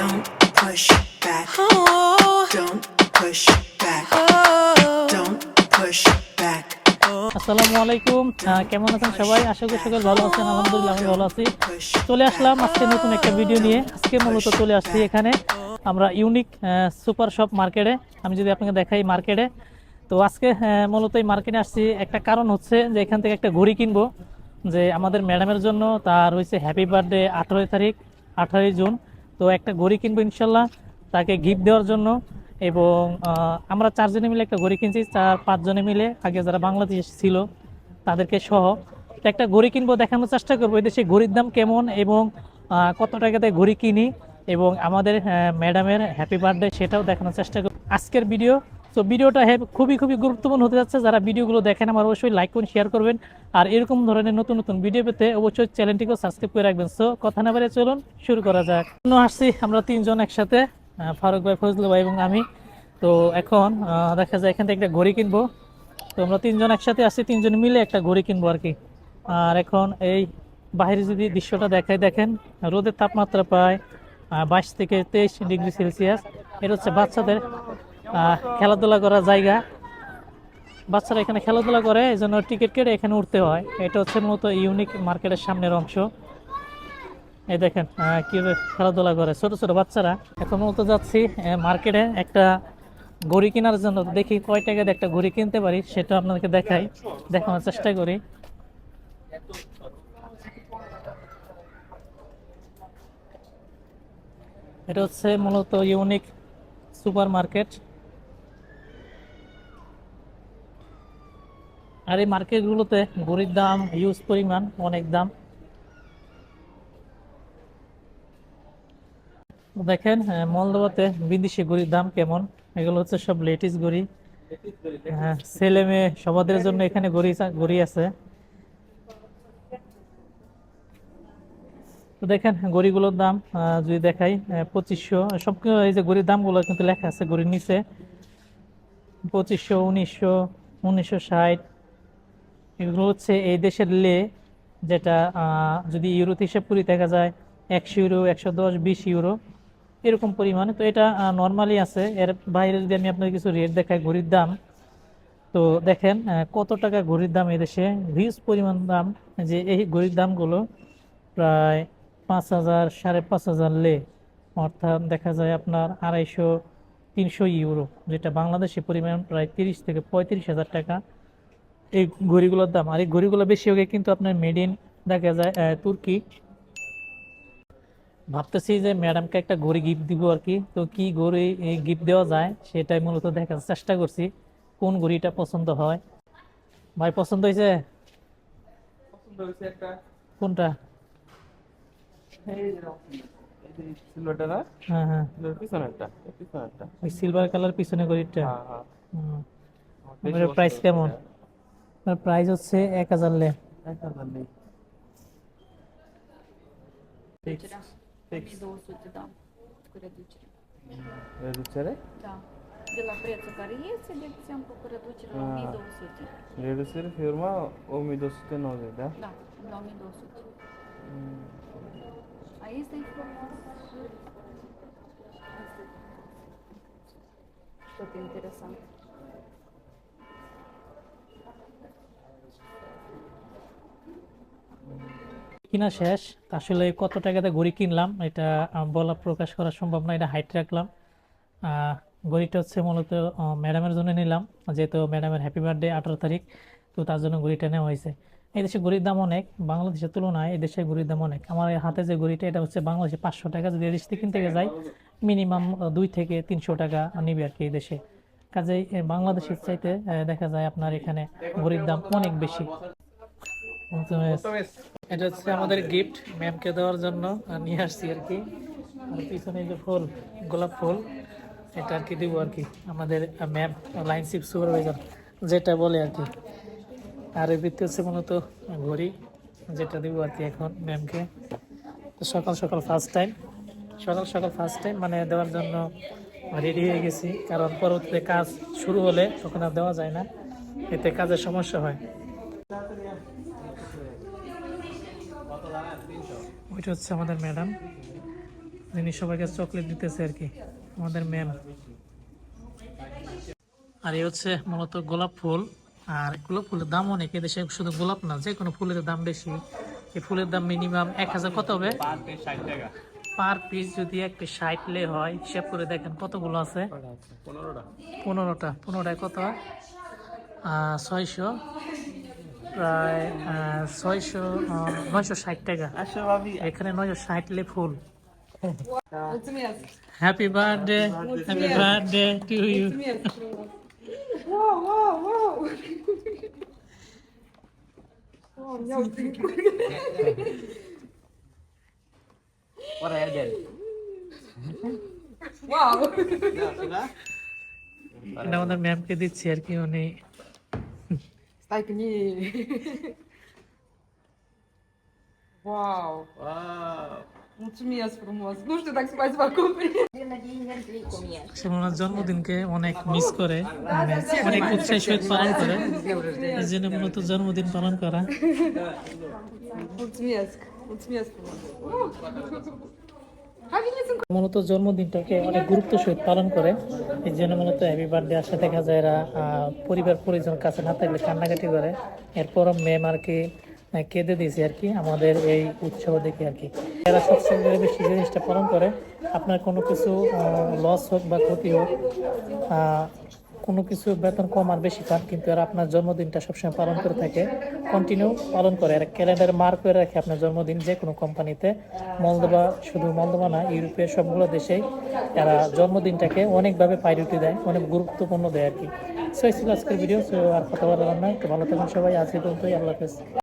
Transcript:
Don't push back. Don't push back. Don't push back. আসসালামু আলাইকুম। আহ, কেমন আছেন সবাই? আশা করি সকল ভালো আছেন। আলহামদুলিল্লাহ আমি ভালো আছি। চলে আসলাম আজকে নতুন একটা ভিডিও নিয়ে। আজকে মূলত চলে আসছি এখানে। আমরা ইউনিক সুপার শপ মার্কেটে আমি যদি আপনাকে দেখাই মার্কেটে তো আজকে মূলত এই মার্কেটে আসছি। একটা কারণ হচ্ছে যে এখান থেকে একটা ঘড়ি কিনবো। যে আমাদের ম্যাডামের জন্য তার হয়েছে হ্যাপি বার্থডে আঠারোই তারিখ আঠারোই জুন। তো একটা ঘড়ি কিনবো ইনশাল্লাহ, তাকে গিফট দেওয়ার জন্য। এবং আমরা চারজনে মিলে একটা ঘড়ি কিনছি, চার পাঁচজনে মিলে, আগে যারা বাংলাদেশ ছিল, তাদেরকে সহ। তো একটা ঘড়ি কিনবো দেখানোর চেষ্টা করব এদেশে ঘড়ির দাম কেমন এবং কত টাকাতে ঘড়ি কিনি। এবং আমাদের ম্যাডামের হ্যাপি বার্থডে সেটাও দেখানোর চেষ্টা করব। আজকের ভিডিও তো ভিডিওটা খুবই খুবই গুরুত্বপূর্ণ হতে যাচ্ছে। যারা ভিডিওগুলো দেখেন, আমার অবশ্যই লাইক করুন শেয়ার করবেন। আর এরকম ধরনের নতুন নতুন ভিডিও পেতে অবশ্যই চ্যানেলটিকে সাবস্ক্রাইব করে রাখবেন। সো কথা না বাড়িয়ে চলুন, শুরু করা যাক। আসছি আমরা তিনজন একসাথে ফারুক ভাই, ফজলু ভাই এবং আমি। তো এখন দেখা যায় এখান থেকে একটা ঘড়ি কিনবো। তো আমরা তিনজন একসাথে আসছি, তিনজন মিলে একটা ঘড়ি কিনবো আর কি। আর এখন এই বাইরে যদি দৃশ্যটা দেখায় দেখেন, রোদের তাপমাত্রা প্রায় বাইশ থেকে তেইশ ডিগ্রি সেলসিয়াস। এটা হচ্ছে বাচ্চাদের খেলাধুলা করার জায়গা। বাচ্চারা এখানে খেলাধুলা করে এই জন্য টিকিট কেটে এখানে উঠতে হয়। এটা হচ্ছে মূলত ইউনিক মার্কেটের সামনের অংশ। এই দেখেন কীভাবে খেলাধুলা করে। ছোট ছোট বাচ্চারা। এখন মূলত যাচ্ছি মার্কেটে একটা ঘড়ি কেনার জন্য। দেখি কয় টাকাতে একটা ঘড়ি কিনতে পারি, সেটা আপনাদেরকে দেখাই। দেখানোর চেষ্টা করি। এটা হচ্ছে মূলত ইউনিক সুপার মার্কেট আর এই মার্কেটগুলোতে ঘড়ির দাম ইউজ পরিমাণ, অনেক দাম। দেখেন মলদোবাতে বিদেশি ঘড়ির দাম কেমন? এগুলো হচ্ছে সব লেটেস্ট ঘড়ি। হ্যাঁ ছেলে মেয়ে সবাদের জন্য এখানে ঘড়ি ঘড়ি আছে। তো দেখেন, ঘড়িগুলোর দাম যদি দেখাই পঁচিশশো। সব এই যে ঘড়ির দামগুলো কিন্তু লেখা আছে ঘড়ির নিচে। পঁচিশশো, উনিশশো উনিশশো ষাট। এগুলো হচ্ছে এই দেশের লে যেটা যদি ইউরোতে হিসাব করি দেখা যায়, একশো ইউরো, একশো দশ, বিশ ইউরো, এরকম পরিমাণে। তো এটা নর্মালি আছে। এর বাইরে যদি আমি আপনাকে কিছু রেট দেখাই, ঘড়ির দাম, তো দেখেন কত টাকা ঘড়ির দাম এদেশে হিউজ পরিমাণ দাম। যে এই ঘড়ির দামগুলো প্রায় পাঁচ হাজার, সাড়ে পাঁচ হাজার লে। অর্থাৎ দেখা যায় আপনার আড়াইশো, তিনশো ইউরো, যেটা বাংলাদেশি পরিমাণ প্রায় তিরিশ থেকে পঁয়ত্রিশ হাজার টাকা। এই ঘড়িগুলোর দাম। আর এই ঘড়িগুলো বেশি হবে কিন্তু আপনার মেড ইন দেখা যায় তুর্কি। ভাবতেছি যে ম্যাডামকে একটা ঘড়ি গিফট দিব আর কি। তো কি ঘড়ি গিফট দেওয়া যায় সেটাই মূলত দেখার চেষ্টা করছি কোন ঘড়িটা পছন্দ হয়। ভাই পছন্দ হয়েছে? কোনটা? না? হ্যাঁ হ্যাঁ। সিলভার কালার পিছনে ঘড়িটা। হ্যাঁ হ্যাঁ। প্রাইস কেমন? এটা। ওর প্রাইস হচ্ছে এক হাজার লে এক হাজার নেই fix fix Медовый сути, да. Курядучери. রেডুচারে Да. Della prezzo carriese del tempo курядучери Ah. медовый сути. রেডুচারে ফিরমা ও মিদোসতে নজে да Да, да, медовый сути. А если информация? Что-то интересное. কিনা শেষ। আসলে কত টাকাতে ঘড়ি কিনলাম, এটা বলা প্রকাশ করা সম্ভব না, এটা হাইট রাখলাম। ঘড়িটা হচ্ছে মূলত ম্যাডামের জন্য নিলাম, যেহেতু ম্যাডামের হ্যাপি বার্থডে আঠারো তারিখ, তো তার জন্য ঘড়িটা নেওয়া হয়েছে। এই দেশে ঘড়ির দাম অনেক, বাংলাদেশের তুলনায় এই দেশে ঘড়ির দাম অনেক। আমার হাতে যে ঘড়িটা, এটা হচ্ছে বাংলাদেশে পাঁচশো টাকা, যদি এদেশ থেকে কিনতে যাই মিনিমাম দুই থেকে তিনশো টাকা নিবে আর কি এই দেশে। কাজেই বাংলাদেশের চাইতে দেখা যায় আপনার এখানে ঘড়ির দাম অনেক বেশি। এটা হচ্ছে আমাদের গিফট ম্যামকে দেওয়ার জন্য নিয়ে আসছি আর কি। আর পিছনে যে ফুল গোলাপ ফুল এটা আর কি দিব আর কি। আমাদের ম্যাম লাইন শিপ সুপারভাইজার যেটা বলে আর কি। আর এর ভিত্তি হচ্ছে মূলত ঘড়ি যেটা দিব আর কি এখন ম্যামকে তো সকাল সকাল ফার্স্ট টাইম সকাল সকাল ফার্স্ট টাইম মানে দেওয়ার জন্য রেডি হয়ে গেছি। কারণ পরবর্তীতে কাজ শুরু হলে তখন আর দেওয়া যায় না। এতে কাজের সমস্যা হয়। ওইটা হচ্ছে আমাদের ম্যাডাম যিনি সবাইকে চকলেট দিতেছে আর কি আমাদের ম্যাম। আর এই হচ্ছে মূলত গোলাপ ফুল আর গোলাপ ফুলের দাম অনেক এদেশে শুধু গোলাপ না যে কোনো ফুলের দাম বেশি। এই ফুলের দাম মিনিমাম এক হাজার কত হবে? পার পিস যদি এক পিস ষাট লে হয় হিসাব করে দেখেন কতগুলো আছে? পনেরোটা। পনেরোটা পনেরোটায় কত? ছয়শো। প্রায় ছয়শো নয়শো ষাট টাকা। এখানে নয়শো ষাট লে ফুল। Happy birthday happy birthday to you! এটা আমাদের ম্যামকে দিচ্ছি আর কি উনি Nu e... Wow! Mulțumesc frumos! Nu știu dacă se mai să fac conferință. সে জন্মদিনকে অনেক মিস করে মানে অনেক উৎসাহের সহিত পালন করে এই জন্য মূলত জন্মদিন পালন করা মূলত জন্মদিনটাকে অনেক গুরুত্ব সহিত পালন করে। এই জন্য মূলত হ্যাপি বার্থডে আসা, দেখা যায় এরা পরিবার পরিজন কাছে না থাকলে কান্নাকাটি করে। এরপর ম্যাম আর কি কেঁদে দিয়েছে আর কি আমাদের এই উৎসব দেখে আর কি। এরা সবসময় বেশি জিনিসটা পালন করে। আপনার কোনো কিছু লস হোক বা ক্ষতি হোক কোনো কিছু বেতন কম আর বেশি পান, কিন্তু এরা আপনার জন্মদিনটা সবসময় পালন করে থাকে। কন্টিনিউ পালন করে। এরা ক্যালেন্ডার মার্ক করে রাখে আপনার জন্মদিন যে কোনো কোম্পানিতে। মলদোবা শুধু মলদোবা না, ইউরোপের সবগুলো দেশেই এরা জন্মদিনটাকে অনেকভাবে প্রায়োরিটি দেয়, অনেক গুরুত্বপূর্ণ দেয় আর কি। সো ছিল আজকের ভিডিও সো আর কথা বললাম না তো ভালো থাকুন সবাই। আজকে পর্যন্তই। আল্লাহ হাফেজ।